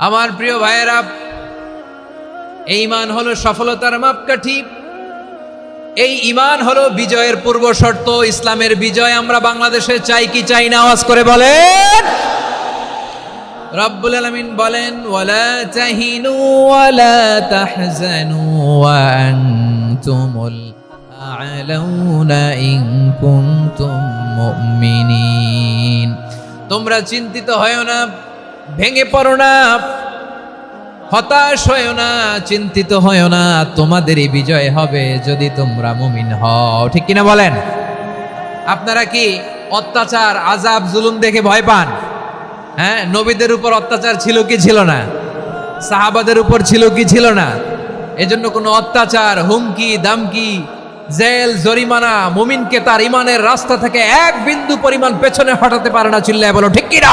আমার প্রিয় ভাইয়েরা এই ইমান হলো সফলতার মাপকাঠি। এই ইমান হলো বিজয়ের পূর্ব শর্ত, ইসলামের বিজয় আমরা বাংলাদেশে চাই কি চাই না, আওয়াজ করে বলেন। রব্বুল আলামিন বলেন, ওয়ালা তাহিনু ওয়ালা তাহজানু আনতুমুল আ'লাউনা ইন কুনতুম মুমিনিন। তোমরা চিন্তিত হয় না ভেঙে পড়ো না। হতাশ হয়েও না, চিন্তিত হয়েও না, তোমাদেরই বিজয় হবে যদি তোমরা মুমিন হও। ঠিক কিনা বলেন? আপনারা কি অত্যাচার আজাব জুলুম দেখে ভয় পান? হ্যাঁ নবীদের উপর অত্যাচার ছিল কি ছিল না? সাহাবাদের উপর ছিল কি ছিল না? এজন্য কোনো অত্যাচার, হুমকি, দামকি, জেল, জরিমানা, মুমিনকে তার ইমানের রাস্তা থেকে এক বিন্দু পরিমাণ পেছনে হটাতে পারে না, চিল্লায় বলো, ঠিক কিনা?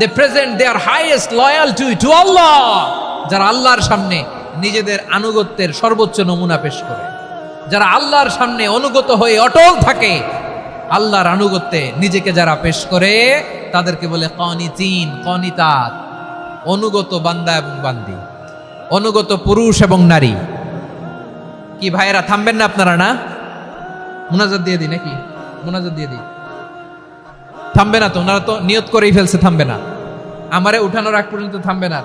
to present they present their highest to to Allah, যারা আল্লাহর সামনে নিজেদের আনুগত্যের সর্বোচ্চ নমুনা পেশ করে। যারা আল্লাহর সামনে অনুগত হয়ে অটল থাকে, আল্লাহর আনুগত্যে নিজেকে যারা পেশ করে, তাদেরকে বলে কনি কনিতিন কনিতাত অনুগত বান্দা এবং বান্দি, অনুগত পুরুষ এবং নারী। কি ভাইয়েরা, থামবেন না আপনারা না? মুনাজাত দিয়ে দিই নাকি? মুনাজাত দিয়ে দিই। থামবে না তো, ওনারা তো নিয়ত করেই ফেলছে, থামবে না। আমারে উঠানোর আগ পর্যন্ত থামবে না।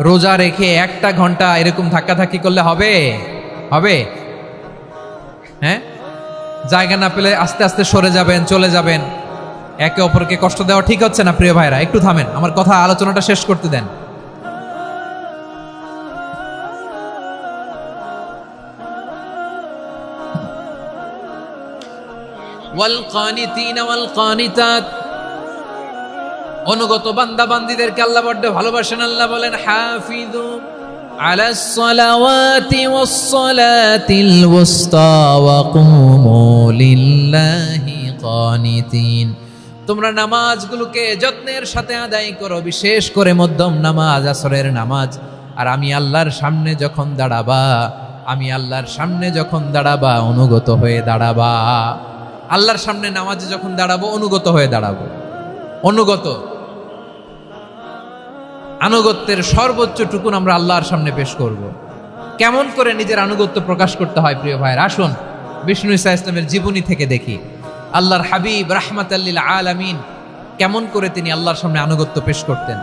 রোজা রেখে একটা ঘণ্টা এরকম ধাক্কাধাক্কি করলে হবে? হবে? হ্যাঁ? জায়গা না পেলে আস্তে আস্তে সরে যাবেন, চলে যাবেন। একে অপরকে কষ্ট দেওয়া ঠিক হচ্ছে না, প্রিয় ভাইরা, একটু থামেন। আমার কথা, আলোচনাটা শেষ করতে দেন। والقانتين والقانتات অনুগত বান্দা বান্দিদেরকে আল্লাহ বড্ড ভালোবাসেন আল্লাহ বলেন হাফিজু على الصلوات والصلاة الوسطى وقوموا لله قانتين তোমরা নামাজগুলোকে যত্নের সাথে আদায় করো বিশেষ করে মধ্যম নামাজ আসরের নামাজ আর আমি আল্লাহর সামনে যখন দাঁড়াবা আমি আল্লাহর সামনে যখন দাঁড়াবা অনুগত হয়ে দাঁড়াবা আল্লাহর সামনে নামাজে যখন দাঁড়াবো, অনুগত হয়ে দাঁড়াবো। অনুগত। আনুগত্যের সর্বোচ্চ টুকুন আমরা আল্লাহর সামনে পেশ করব। কেমন করে নিজের আনুগত্য প্রকাশ করতে হয়, প্রিয় ভাইয়ের? আসুন, বিষ্ণু ইসা ইসলামের জীবনী থেকে দেখি। আল্লাহর হাবিব রাহমাত আল্লিল আলামিন কেমন করে তিনি আল্লাহর সামনে আনুগত্য পেশ করতেন।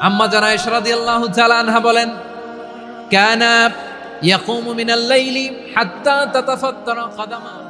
আম্মা জানা ইশরাদি আল্লাহ আনহা বলেন, কানা ইয়াকুমু মিনাল লাইলি হাত্তা তাতাফাত্তারা কাদামা।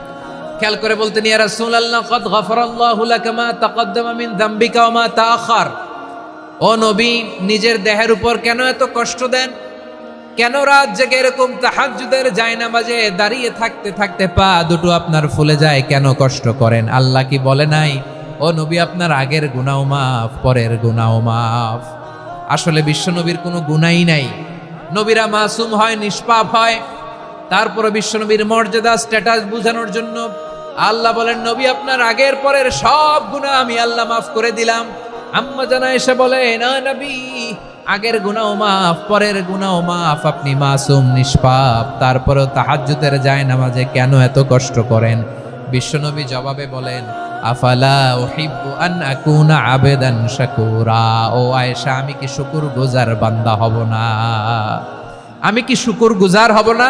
খেয়াল করে বলতেন, ইয়া রাসূলুল্লাহ, কদ গফারাল্লাহু তাকদ্দামা মিন যামবিকা ওয়া মা ও নবী, নিজের দেহের উপর কেন এত কষ্ট দেন? কেন রাত জেগে এরকম তাহাজ্জুদের জায়নামাজে দাঁড়িয়ে থাকতে থাকতে পা দুটো আপনার ফুলে যায়? কেন কষ্ট করেন? আল্লাহ কি বলে নাই? ও নবী, আপনার আগের গুনাও মাফ, পরের গুনাও মাফ। আসলে বিশ্বনবীর কোনো গুনাই নাই। নবীরা মাসুম হয়, নিষ্পাপ হয়। তারপরে বিশ্বনবীর মর্যাদা, স্ট্যাটাস বোঝানোর জন্য আল্লাহ বলেন, নবী, আপনার আগের পরের সব গুনাহ আমি আল্লাহ মাফ করে দিলাম। আম্মা জানা এসে বলে, না নবী, আগের গুনাও মাফ, পরের গুনাও মাফ, আপনি মাসুম, নিষ্পাপ, তারপরেও তাহাজ্জুদের যায় নামাজে কেন এত কষ্ট করেন? বিশ্বনবী জবাবে বলেন, আফালা উহিব্বু আন আকুনা আবেদান শাকুরা। ও আয়েশা, আমি কি শুকুর গুজার বান্দা হব না? আমি কি শুকুর গুজার হব না?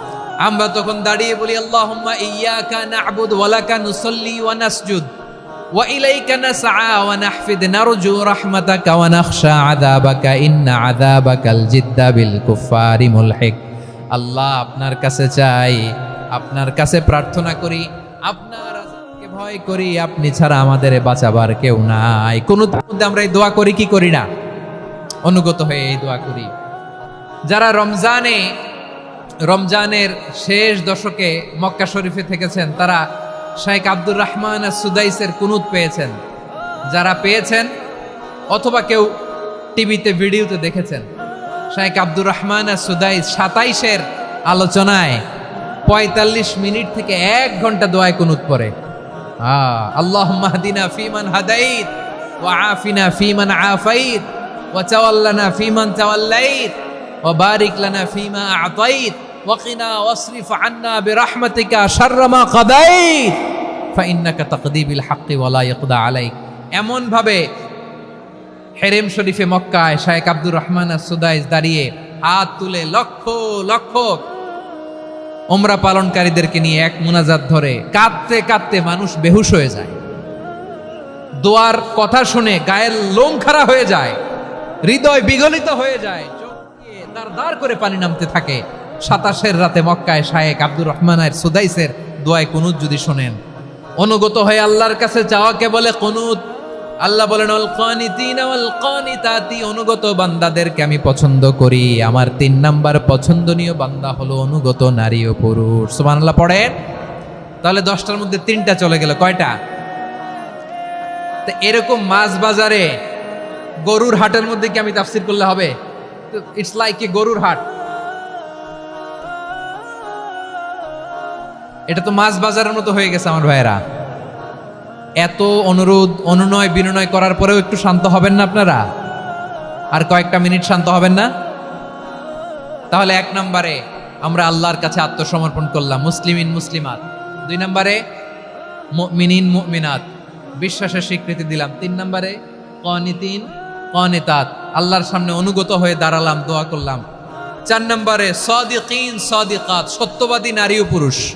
আমরা তখন দাঁড়িয়ে বলি নুসাল্লি ওয়া ইন্না আল্লাহ আপনার কাছে চাই, আপনার কাছে প্রার্থনা করি, আপনার ভয় করি, আপনি ছাড়া আমাদের বাঁচাবার কেউ নাই। কোন আমরা এই দোয়া করি, কি করি না? অনুগত হয়ে এই দোয়া করি। যারা রমজানে রমজানের শেষ দশকে মক্কা শরীফে থেকেছেন তারা শাইখ আব্দুর রহমান সুদাইসের কুনুত পেয়েছেন। যারা পেয়েছেন অথবা কেউ টিভিতে, ভিডিওতে দেখেছেন, শাইখ আব্দুর রহমান সুদাইস সাতাইশের আলোচনায় পঁয়তাল্লিশ মিনিট থেকে এক ঘণ্টা দোয়ায় কুনুত পড়ে। আল্লাহ মাহদিনা ফিমান হাদাইত ফিমা আতাইত। ওয়াকিনা আন্না বিরহমাতিকা শাররা মা কাদাইত, ফাইন্নাকা তাকদি হাক্কি এমন ভাবে হেরেম শরীফে মক্কায় শায়েক আব্দুর রহমান দাঁড়িয়ে হাত তুলে লক্ষ লক্ষ ওমরা পালনকারীদেরকে নিয়ে এক মুনাজাত ধরে কাঁদতে কাঁদতে মানুষ বেহুশ হয়ে যায়। দোয়ার কথা শুনে গায়ের লোম খাড়া হয়ে যায়, হৃদয় বিগলিত হয়ে যায়, চোখ দিয়ে দাঁড় দাঁড় করে পানি নামতে থাকে। সাতাশের রাতে মক্কায় শায়েক আব্দুর রহমানের সুদাইসের দোয়ায় কুনুত যদি শোনেন। অনুগত হয়ে আল্লাহর কাছে চাওয়াকে বলে কুনুত। আল্লাহ বলেন অনুগত বান্দাদেরকে আমি পছন্দ করি। আমার তিন নাম্বার পছন্দনীয় বান্দা হলো অনুগত নারী ও পুরুষ। সুবহানাল্লাহ, পড়েন? তাহলে দশটার মধ্যে তিনটা চলে গেল। কয়টা? তো এরকম মাছ বাজারে গরুর হাটের মধ্যে কি আমি তাফসির করলে হবে? ইটস লাইক এ গরুর হাট। এটা তো মাছ বাজারের মতো হয়ে গেছে আমার ভাইয়েরা। এত অনুরোধ, অনুনয়, বিনয় করার পরেও একটু শান্ত হবেন না আপনারা? আর কয়েকটা মিনিট শান্ত হবেন না? তাহলে এক নম্বরে আমরা আল্লাহর কাছে আত্মসমর্পণ করলাম, মুসলিমিন, মুসলিমাত। দুই নম্বরে মিনিন মিনাত বিশ্বাসের স্বীকৃতি দিলাম। তিন নম্বরে কনিতিন, কনিতাত। আল্লাহর সামনে অনুগত হয়ে দাঁড়ালাম, দোয়া করলাম। চার নম্বরে সদিকিন, সদিকাত, সত্যবাদী নারী ও পুরুষ।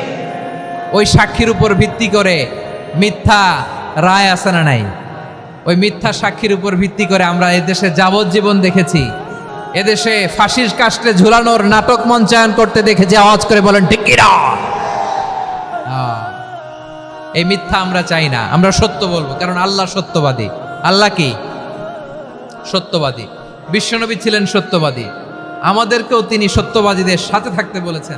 ওই সাক্ষীর উপর ভিত্তি করে মিথ্যা রায় আছে না নাই? ওই মিথ্যা সাক্ষীর উপর ভিত্তি করে আমরা এদেশে যাবজ্জীবন দেখেছি। এদেশে ফাঁসির কাস্টে ঝুলানোর নাটক মঞ্চায়ন করতে দেখেছি আওয়াজ করে বলেন? আহ, এই মিথ্যা আমরা চাই না। আমরা সত্য বলব কারণ আল্লাহ সত্যবাদী। আল্লাহ কি? সত্যবাদী। বিশ্বনবী ছিলেন সত্যবাদী। আমাদেরকেও তিনি সত্যবাদীদের সাথে থাকতে বলেছেন।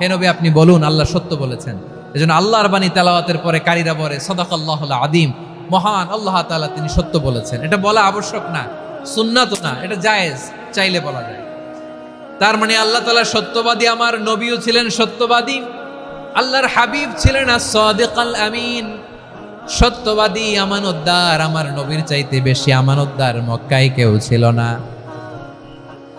হে নবী, আপনি বলুন, আল্লাহ সত্য বলেছেন। এজন্য আল্লাহর বাণী তেলাওয়াতের পরে কারিরা বলে সদাকাল্লাহ আদিম মহান আল্লাহ তালা তিনি সত্য বলেছেন। এটা বলা আবশ্যক না, সুন্নাত না, এটা জায়েজ, চাইলে বলা যায়। তার মানে আল্লাহ তালা সত্যবাদী, আমার নবীও ছিলেন সত্যবাদী, আল্লাহর হাবিব ছিলেন আমিন। সত্যবাদী, আমানতদার, আমার নবীর চাইতে বেশি আমানতদার মক্কায় কেউ ছিল না।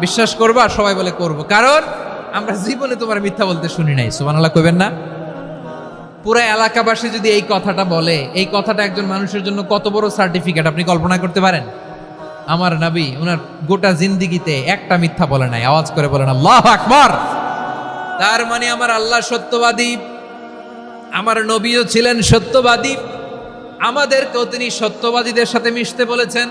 বিশ্বাস করবা, সবাই বলে করব। কারণ আমরা জীবনে তোমার মিথ্যা বলতে শুনি নাই, সুবহানাল্লাহ কইবেন না? পুরা এলাকাবাসী যদি এই কথাটা বলে, এই কথাটা একজন মানুষের জন্য কত বড় সার্টিফিকেট আপনি কল্পনা করতে পারেন? আমার নবী ওনার গোটা জিন্দিগিতে একটা মিথ্যা বলে নাই, আওয়াজ করে বলেন, আল্লাহ আকবর! তার মানে আমার আল্লাহ সত্যবাদী, আমার নবীও ছিলেন সত্যবাদী, আমাদেরকেও তিনি সত্যবাদীদের সাথে মিশতে বলেছেন।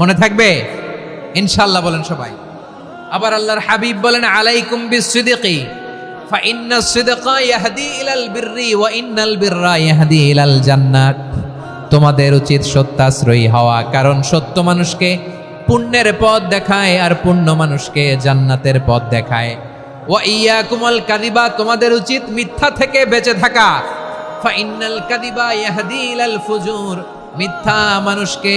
মনে থাকবে? ইনশাল্লাহ বলেন সবাই। আবার আল্লাহর হাবিব বলেন, আলাইকুম বিসিদিকি সিদকা ইয়াহদি ইলাল বিররি ওয়া ইন্নাল বিররা ইয়াহদি ইলাল জান্নাত। তোমাদের উচিত সত্যাশ্রয়ী হওয়া, কারণ সত্য মানুষকে পুণ্যের পথ দেখায় আর পুণ্য মানুষকে জান্নাতের পথ দেখায়। ওয়া ইয়াকুমাল কাদিবা তোমাদের উচিত মিথ্যা থেকে বেঁচে থাকা। ফাইন্নাল কাদিবা ইয়াহদি ইলাল ফুজুর, মিথ্যা মানুষকে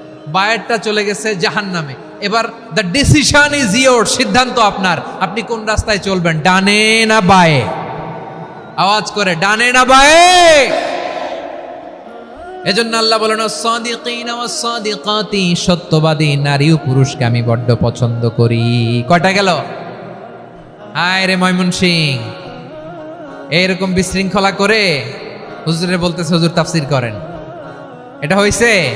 বায়েরটা চলে গেছে জাহান্নামে। এবার দ্য ডিসিশন ইজ ইয়োর সিদ্ধান্ত আপনার। আপনি কোন রাস্তায় চলবেন? ডানে না বায়ে? আওয়াজ করে, ডানে না বায়ে? এজন্য আল্লাহ বলেন সাদিকাতি সত্যবাদী নারী ও পুরুষকে আমি বড্ড পছন্দ করি। কয়টা গেল? হায় রে ময়মন সিং এইরকম বিশৃঙ্খলা করে হুজুরে বলতেছে, হুজুর, তাফসির করেন। এটা হইছে?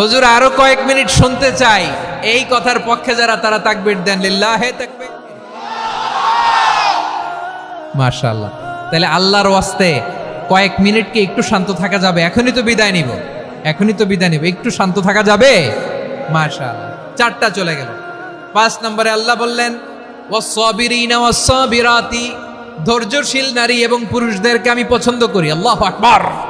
হুজুর, আরও কয়েক মিনিট শুনতে চাই। এই কথার পক্ষে যারা, তারা তাকবির দেন। লিল্লাহে তাকবীর। মাশাআল্লাহ। তাহলে আল্লাহর ওয়াস্তে কয়েক মিনিট কি একটু শান্ত থাকা যাবে? এখনই তো বিদায় নিব। এখনই তো বিদায় নিব। একটু শান্ত থাকা যাবে? মাশাআল্লাহ। চারটা চলে গেল। পাঁচ নম্বরে আল্লাহ বললেন, ওয়াসসাবিরিনা ওয়াসসাবিরাতি। ধৈর্যশীল নারী এবং পুরুষদেরকে আমি পছন্দ করি। আল্লাহু আকবার।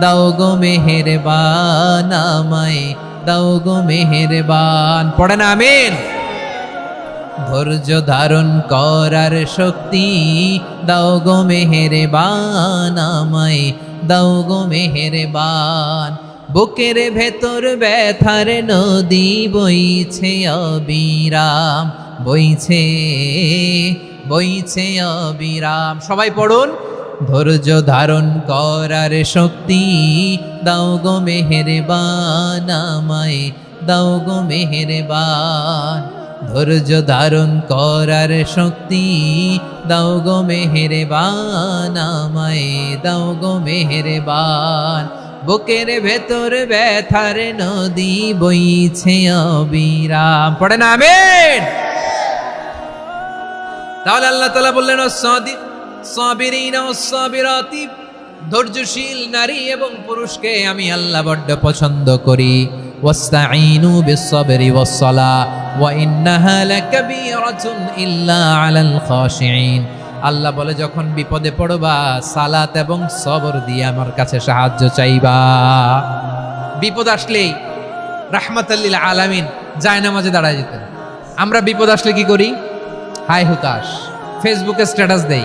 দাও গো মেহেরবান আমায়, দাও গো মেহেরবান। পড়েন আমিন। ধৈর্য ধারণ করার শক্তি, দাও গো মেহেরবান আমায়, দাও গো মেহেরবান। বুকের ভেতর ব্যথার নদী বইছে অবিরাম, বইছে বইছে অবিরাম। সবাই পড়ুন। ধৈর্য ধারণ করার শক্তি। দাও গো মেহেরবান আমায়, দাও গো মেহেরবান। ধৈর্য ধারণ করার শক্তি। দাও গো মেহেরবান আমায়, দাও গো মেহেরবান। বুকের ভেতর ব্যথার নদী বইছে অবিরাম। পড়ে না, আমেন। তাহলে আল্লাহ তালা বললেন সাবিরাতি ধৈর্যশীল নারী এবং পুরুষকে আমি আল্লাহ বড্ড পছন্দ করি। ইল্লা আল্লাহ বলে, যখন বিপদে পড়বা, সালাত এবং সবর দিয়ে আমার কাছে সাহায্য চাইবা। বিপদ আসলেই রাহমাতাল্লিল আলামিন যায় নামাজে দাঁড়ায় যেতেন। আমরা বিপদ আসলে কি করি? হাই হুতাশ। ফেসবুকে স্ট্যাটাস দেই।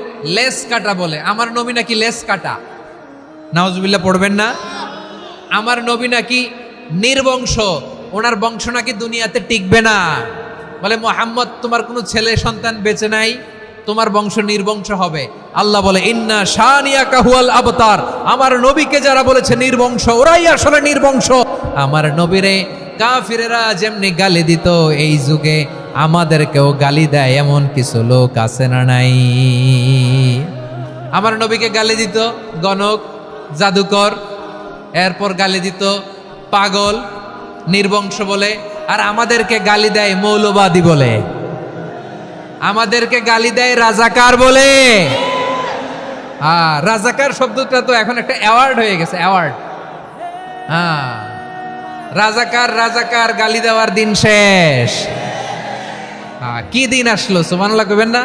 লেস কাটা বলে। আমার নবী নাকি লেস কাটা? নাওজবিল্লা পড়বেন না? আমার নবী নাকি নির্বংশ। ওনার বংশ নাকি দুনিয়াতে টিকবে না। বলে, মোহাম্মদ, তোমার কোনো ছেলে সন্তান বেঁচে নাই? তোমার বংশ নির্বংশ হবে। আল্লাহ বলে, ইন্না শানিয়া কাহুয়াল আবতার। আমার নবীকে যারা বলেছে নির্বংশ, ওরাই আসলে নির্বংশ। আমার নবীরে কাফিরেরা যেমনি গালি দিত, এই যুগে আমাদেরকেও গালি দেয় এমন কিছু লোক আছে না নাই? আমার নবীকে গালি দিত গণক, জাদুকর, এরপর গালি দিত পাগল, নির্বংশ বলে, আর আমাদেরকে গালি দেয় মৌলবাদী বলে। আমাদেরকে গালি দেয় রাজাকার বলে। হ্যাঁ রাজাকার শব্দটা তো এখন একটা অ্যাওয়ার্ড হয়ে গেছে অ্যাওয়ার্ড হ্যাঁ রাজাকার রাজাকার, গালি দেওয়ার দিন শেষ। কি দিন আসলো? সুমানুল্লাহ কবেন না?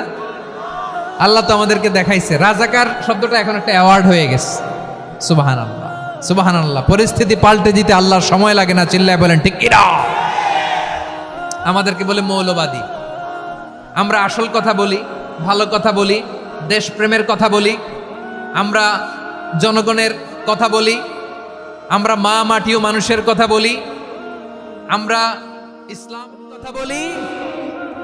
আল্লাহ তো আমাদেরকে দেখাইছে। রাজাকার শব্দটা এখন একটা অ্যাওয়ার্ড হয়ে গেছে। সুবাহান আল্লাহ সুবাহান আল্লাহ পরিস্থিতি পাল্টে দিতে আল্লাহর সময় লাগে না, চিল্লায় বলেন, ঠিক কিনা? আমাদেরকে বলে মৌলবাদী। আমরা আসল কথা বলি, ভালো কথা বলি, দেশপ্রেমের কথা বলি, আমরা জনগণের কথা বলি, আমরা মা মাটি ও মানুষের কথা বলি, আমরা ইসলাম কথা বলি।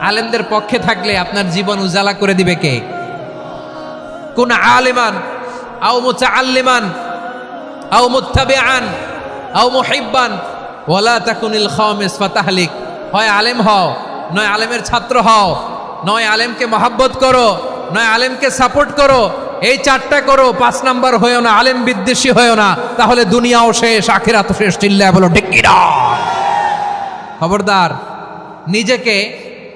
আলেমদের পক্ষে থাকলে আপনার জীবন উজালা করে দিবে কে? কোন আলিমান? ফাতাহলিক। হয় আলেম হও, নয় আলেমের ছাত্র হও, নয় আলেমকে করো, নয় আলেমকে সাপোর্ট করো, এই চারটা করো, পাঁচ নাম্বার হয়েও না, আলেম বিদ্বেষী হয়েও না, তাহলে দুনিয়াও শেষ আখিরাত শেষ চিল্লা বলো ঢেকিরা খবরদার, নিজেকে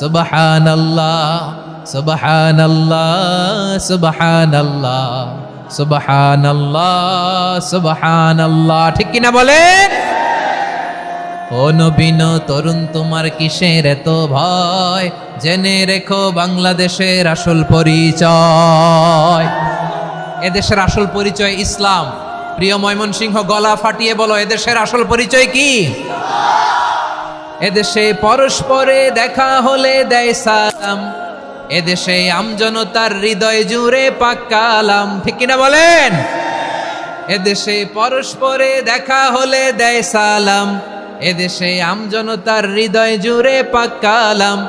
সুবহান আল্লাহ সুবহান আল্লাহ সুবহান আল্লাহ আল্লাহ সুবহান আল্লাহ ঠিক বলেন ও নবীন তরুণ তোমার কিসের এত ভয়? জেনে রেখো বাংলাদেশের আসল পরিচয়। এদেশের আসল পরিচয় ইসলাম। প্রিয় ময়মনসিংহ, গলা ফাটিয়ে বলো, এদেশের আসল পরিচয় কি? এদেশে পরস্পরে দেখা হলে দেয় সালাম। এদেশে আমজনতার হৃদয় জুড়ে পাক্কালাম ঠিক কিনা বলেন? এদেশে পরস্পরে দেখা হলে দেয় সালাম। এদেশে আমজনতার হৃদয় জুড়ে পাক্কালাম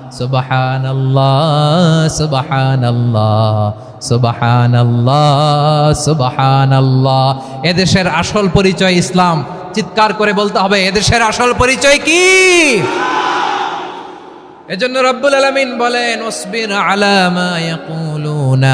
সুবাহান আল্লাহ সুবাহান আল্লাহ সুবাহান আল্লাহ এদেশের আসল পরিচয় ইসলাম। চিৎকার করে বলতে হবে, এদেশের আসল পরিচয় কি? এজন্য রব্বুল আলামিন বলেন ওসবির আলা মা ইয়াকুলুনা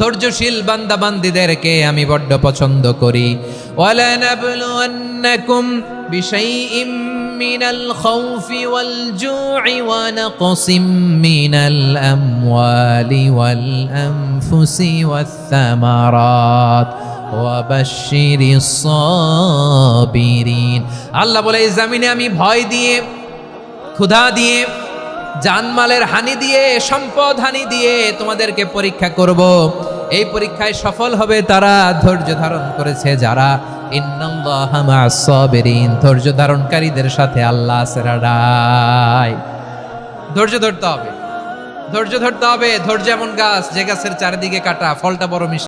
ধৈর্যশীল বান্দা বান্দিদেরকে আমি বড্ড পছন্দ করি। ওয়ালানাবলুয়ান্নাকুম বিশাইইম মিনাল খাউফি ওয়াল জু'i ওয়া নাকসিম মিনাল আমওয়ালি ওয়াল আনফুসি ওয়াথ থামারাত ওয়াবাশশিরিস আল্লাহ বলে, এই আমি ভয় দিয়ে, ক্ষুধা দিয়ে জানমালের হানি দিয়ে, সম্পদ হানি দিয়ে তোমাদেরকে পরীক্ষা করব। এই পরীক্ষায় সফল হবে তারা, ধৈর্য ধারণ করেছে যারা। ধৈর্য ধারণকারীদের সাথে আল্লাহ ধৈর্য ধরতে হবে। ধৈর্য ধরতে হবে। ধৈর্য এমন গাছ যে গাছের চারিদিকে কাটা, ফলটা বড় মিষ্টি।